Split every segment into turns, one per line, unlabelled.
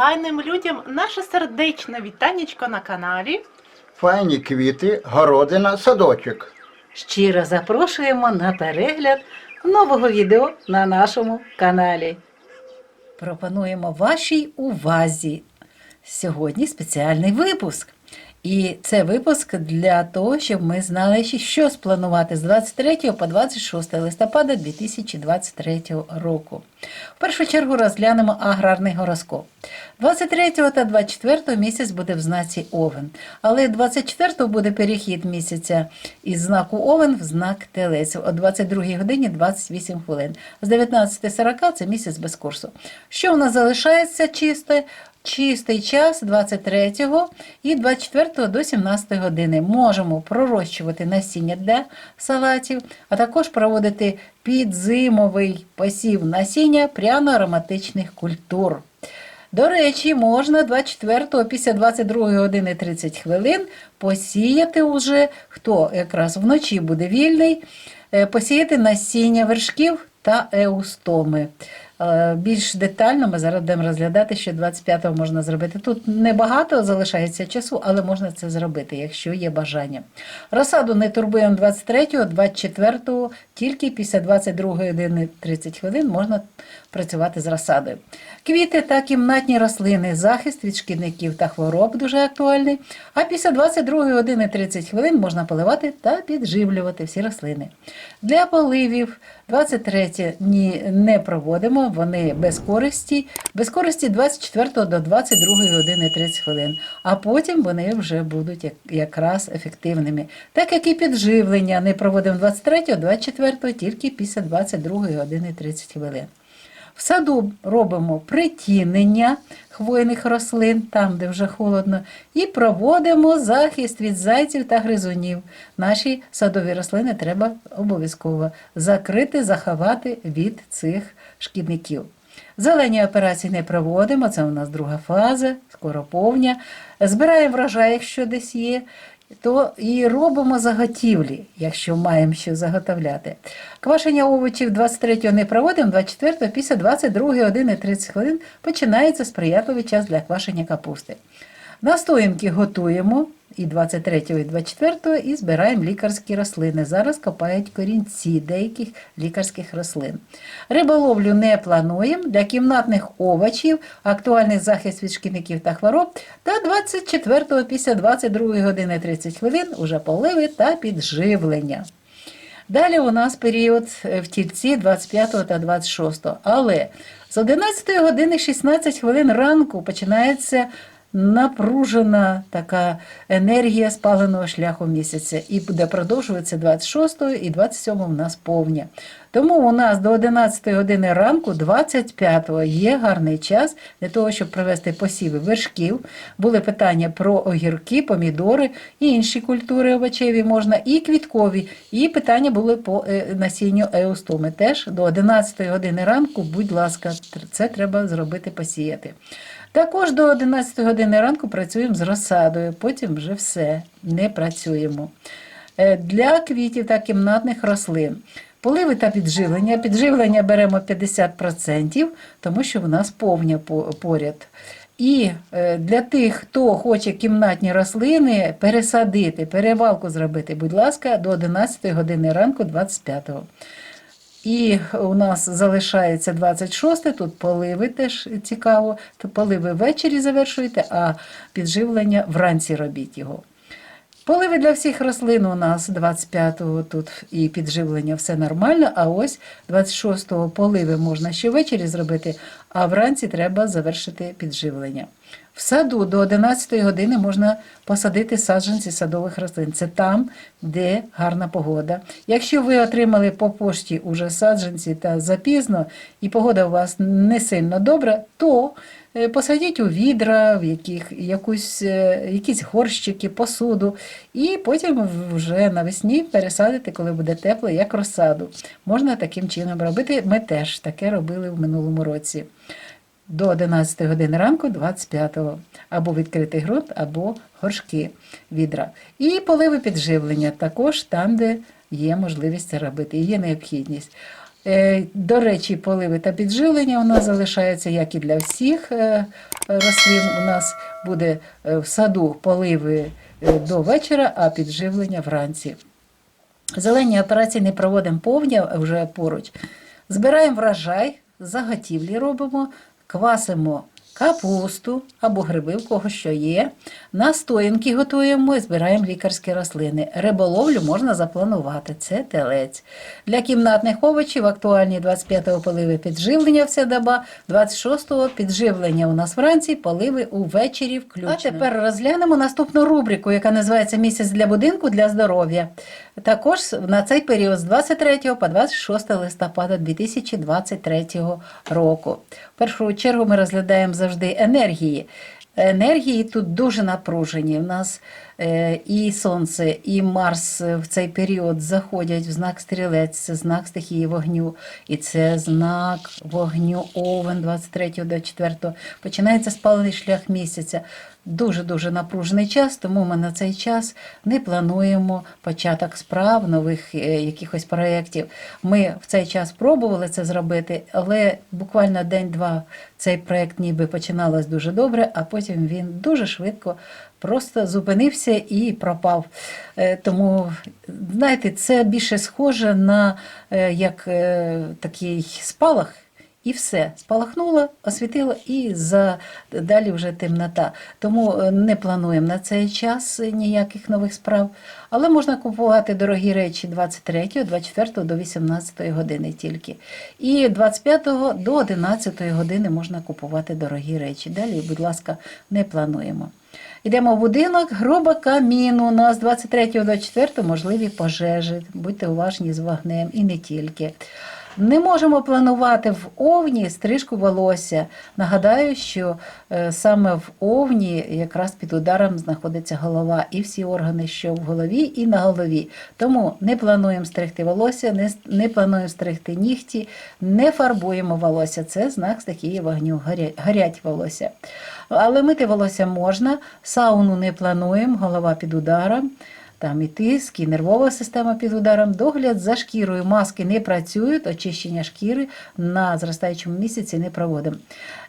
файним людям наше сердечне вітанечко на каналі.
Файні квіти, городина, садочок.
Щиро запрошуємо на перегляд нового відео на нашому каналі. Пропонуємо вашій увазі сьогодні спеціальний випуск. І це випуск для того, щоб ми знали, що спланувати з 23 по 26 листопада 2023 року. В першу чергу розглянемо аграрний гороскоп. 23 та 24 місяць буде в знаці Овен, але 24 буде перехід місяця із знаку Овен в знак Телець о 22 годині 28 хвилин. З 19.40 це місяць без курсу. Що у нас залишається чисте? Чистий час 23 і 24 до 17 години можемо пророщувати насіння для салатів, а також проводити підзимовий посів насіння пряно-ароматичних культур. До речі, можна 24 після 22 години 30 хвилин посіяти уже, хто якраз вночі буде вільний, е, посіяти насіння вершків та еустоми. Е, Більш детально ми зараз будемо розглядати, що 25-го можна зробити. Тут небагато залишається часу, але можна це зробити, якщо є бажання. Розсаду не турбуємо 23-го, 24-го, тільки після 22 години 30 хвилин можна працювати з розсадою. Квіти та кімнатні рослини, захист від шкідників та хвороб дуже актуальний. А після 22 години 30 хвилин можна поливати та підживлювати всі рослини. Для поливів 23 ні, не проводимо, вони без користі. Без користі 24 до 22 години 30 хвилин, а потім вони вже будуть якраз ефективними. Так як і підживлення не проводимо 23 24 тільки після 22 години 30 хвилин. В саду робимо притінення хвойних рослин, там, де вже холодно, і проводимо захист від зайців та гризунів. Наші садові рослини треба обов'язково закрити, заховати від цих шкідників. Зелені операції не проводимо, це у нас друга фаза, скоро повня. Збираємо врожай, якщо десь є, то і робимо заготівлі, якщо маємо що заготовляти. Квашення овочів 23-го не проводимо, 24-го після 22 години 30 хвилин починається сприятливий час для квашення капусти. Настоянки готуємо і 23-го, і 24-го і збираємо лікарські рослини. Зараз копають корінці деяких лікарських рослин. Риболовлю не плануємо. Для кімнатних овочів актуальний захист від шкідників та хвороб. Та 24-го після 22 години 30 хвилин уже поливи та підживлення. Далі у нас період е, в тільці 25 та 26. Але з 11 години 16 хвилин ранку починається напружена така енергія спаленого шляху місяця і буде продовжуватися 26 і 27 у нас повня. Тому у нас до 11 години ранку, 25-го, є гарний час для того, щоб провести посіви вершків. Були питання про огірки, помідори і інші культури овочеві можна, і квіткові. І питання були по е, насінню еустоми. Теж до 11 години ранку, будь ласка, це треба зробити посіяти. Також до 11 години ранку працюємо з розсадою, потім вже все, не працюємо. Е, Для квітів та кімнатних рослин. Поливи та підживлення. Підживлення беремо 50%, тому що в нас повня поряд. І е, для тих, хто хоче кімнатні рослини пересадити, перевалку зробити, будь ласка, до 11 години ранку 25-го. І у нас залишається 26, тут поливи теж цікаво. То поливи ввечері завершуєте, а підживлення вранці робіть його. Поливи для всіх рослин у нас 25-го тут і підживлення все нормально, а ось 26-го поливи можна ще ввечері зробити, а вранці треба завершити підживлення. В саду до 11-ї години можна посадити саджанці садових рослин. Це там, де гарна погода. Якщо ви отримали по пошті уже саджанці та запізно, і погода у вас не сильно добра, то посадіть у відра, в яких, якусь, е, якісь горщики, посуду, і потім вже навесні пересадити, коли буде тепло, як розсаду. Можна таким чином робити. Ми теж таке робили в минулому році до 11 години ранку 25-го. Або відкритий ґрунт, або горшки відра. І поливи підживлення також там, де є можливість це робити, є необхідність. Е, До речі, поливи та підживлення у нас залишаються, як і для всіх е, рослин. У нас буде е, в саду поливи до вечора, а підживлення вранці. Зелені операції не проводимо повні вже поруч. Збираємо врожай, заготівлі робимо, квасимо капусту або гриби, в кого що є. Настоянки готуємо і збираємо лікарські рослини. Риболовлю можна запланувати. Це телець. Для кімнатних овочів актуальні 25-го поливи підживлення вся доба, 26-го підживлення у нас вранці, поливи увечері включно. А тепер розглянемо наступну рубрику, яка називається Місяць для будинку для здоров'я. Також на цей період з 23 по 26 листопада 2023 року. В першу чергу ми розглядаємо завжди енергії. Енергії тут дуже напружені. У нас е, і Сонце, і Марс в цей період заходять в знак стрілець, це знак стихії вогню, і це знак вогню Овен 23 до 4. Починається спалений шлях місяця. Дуже-дуже напружений час, тому ми на цей час не плануємо початок справ, нових е, якихось проєктів. Ми в цей час пробували це зробити, але буквально день-два цей проєкт ніби починалось дуже добре, а потім він дуже швидко просто зупинився і пропав. Е, Тому, знаєте, це більше схоже на е, як такий спалах. І все, спалахнуло, освітило, і за далі вже темнота. Тому е, не плануємо на цей час ніяких нових справ. Але можна купувати дорогі речі 23, 24 до 18 години тільки. І 25 до 11 години можна купувати дорогі речі. Далі, будь ласка, не плануємо. Йдемо в будинок, груба камін. У нас 23 до 4 можливі пожежі. Будьте уважні з вогнем і не тільки. Не можемо планувати в овні стрижку волосся. Нагадаю, що е, саме в овні якраз під ударом знаходиться голова і всі органи, що в голові і на голові. Тому не плануємо стригти волосся, не, не плануємо стригти нігті, не фарбуємо волосся. Це знак стихії вогню, горять, горять волосся. Але мити волосся можна, сауну не плануємо, голова під ударом. Там і тиск, і нервова система під ударом. Догляд за шкірою. Маски не працюють, очищення шкіри на зростаючому місяці не проводимо.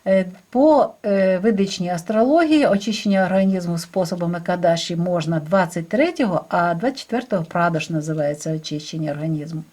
Е, По е, ведичній астрології очищення організму способами кадаші можна 23-го, а 24-го прадош називається очищення організму.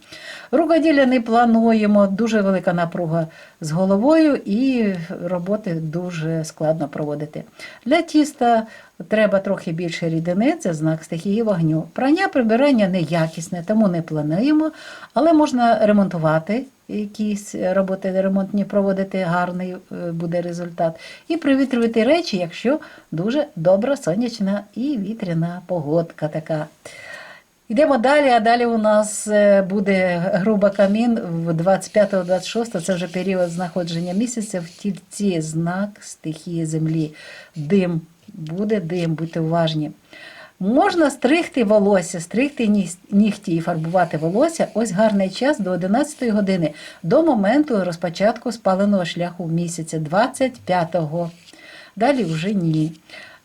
Рукоділля не плануємо, дуже велика напруга з головою і роботи дуже складно проводити. Для тіста треба трохи більше рідини, це знак стихії вогню. Прання прибирання неякісне, тому не плануємо, але можна ремонтувати. Якісь роботи ремонтні проводити, гарний е, буде результат. І привітрювати речі, якщо дуже добра сонячна і вітряна погодка така. Йдемо далі, а далі у нас е, буде груба камін в 25-26, це вже період знаходження місяця в тільці знак стихії землі. Дим, буде дим, будьте уважні. Можна стригти волосся, стригти нігті і фарбувати волосся. Ось гарний час до 11 години, до моменту розпочатку спаленого шляху місяця, 25-го. Далі вже ні.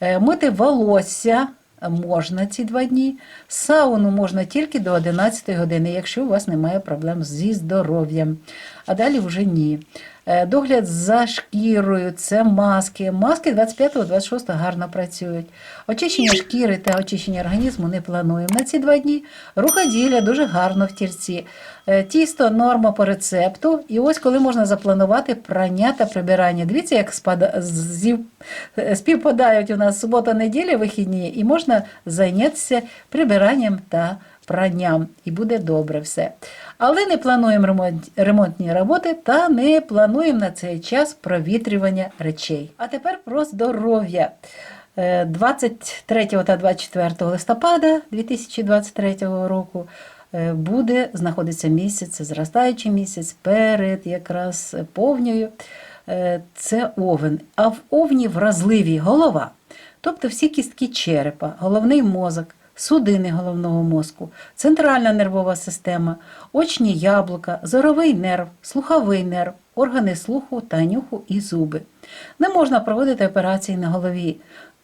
Е, Мити волосся можна ці два дні. Сауну можна тільки до 11 години, якщо у вас немає проблем зі здоров'ям. А далі вже ні. Е, Догляд за шкірою, це маски. Маски 25-26 гарно працюють. Очищення шкіри та очищення організму не плануємо на ці два дні. Рукоділля дуже гарно в тірці. Е, Тісто норма по рецепту. І ось коли можна запланувати прання та прибирання. Дивіться, як співпадають у нас субота-неділя вихідні, і можна зайнятися прибиранням та пранням, і буде добре все. Але не плануємо ремонт... ремонтні роботи та не плануємо на цей час провітрювання речей. А тепер про здоров'я. Е, 23 та 24 листопада 2023 року е, буде знаходиться місяць, зростаючий місяць перед якраз повньою. Е, Це овен. А в овні вразливі голова, тобто всі кістки черепа, головний мозок, судини головного мозку, центральна нервова система, очні яблука, зоровий нерв, слуховий нерв, органи слуху та нюху і зуби. Не можна проводити операції на голові.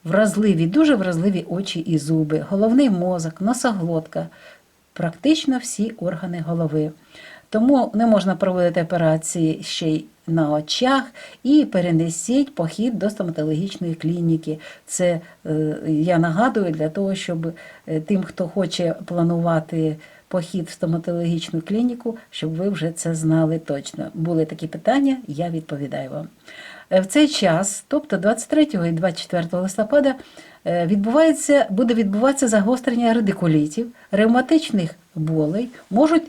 Вразливі, дуже вразливі очі і зуби, головний мозок, носоглотка, практично всі органи голови. Тому не можна проводити операції ще й на очах і перенесіть похід до стоматологічної клініки. Це е, я нагадую для того, щоб е, тим, хто хоче планувати похід в стоматологічну клініку, щоб ви вже це знали точно. Були такі питання, я відповідаю вам. Е, В цей час, тобто 23 і 24 листопада, відбувається, буде відбуватися загострення радикулітів, ревматичних болей, можуть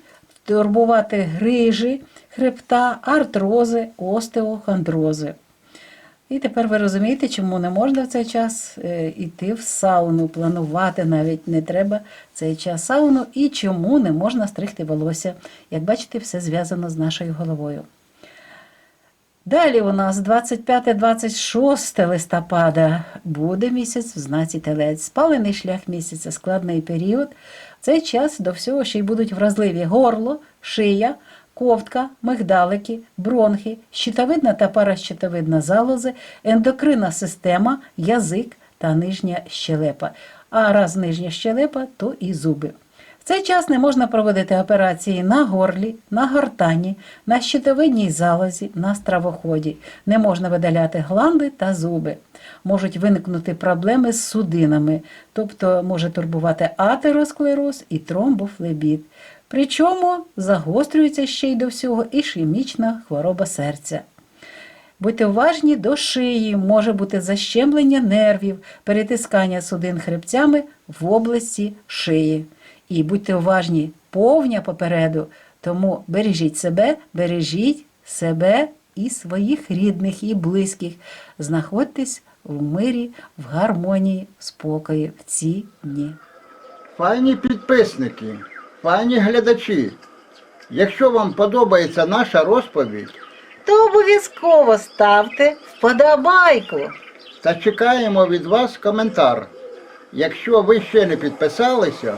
турбувати грижі, хребта, артрози, остеохондрози. І тепер ви розумієте, чому не можна в цей час е, йти в сауну, планувати навіть не треба цей час сауну, і чому не можна стригти волосся. Як бачите, все зв'язано з нашою головою. Далі у нас 25-26 листопада буде місяць в знаці телець. Спалений шлях місяця, складний період. В цей час до всього ще й будуть вразливі горло, шия, ковтка, мигдалики, бронхи, щитовидна та паращитовидна залози, ендокринна система, язик та нижня щелепа. А раз нижня щелепа, то і зуби. В цей час не можна проводити операції на горлі, на гортані, на щитовидній залозі, на стравоході. Не можна видаляти гланди та зуби. Можуть виникнути проблеми з судинами, тобто може турбувати атеросклероз і тромбофлебіт. Причому загострюється ще й до всього ішемічна хвороба серця. Будьте уважні до шиї, може бути защемлення нервів, перетискання судин хребцями в області шиї. І будьте уважні, повня попереду, тому бережіть себе, бережіть себе і своїх рідних і близьких. Знаходьтесь в мирі, в гармонії, в спокої в ці дні.
Файні підписники, файні глядачі. Якщо вам подобається наша розповідь,
То обов'язково ставте вподобайку.
та чекаємо від вас коментар. Якщо ви ще не підписалися,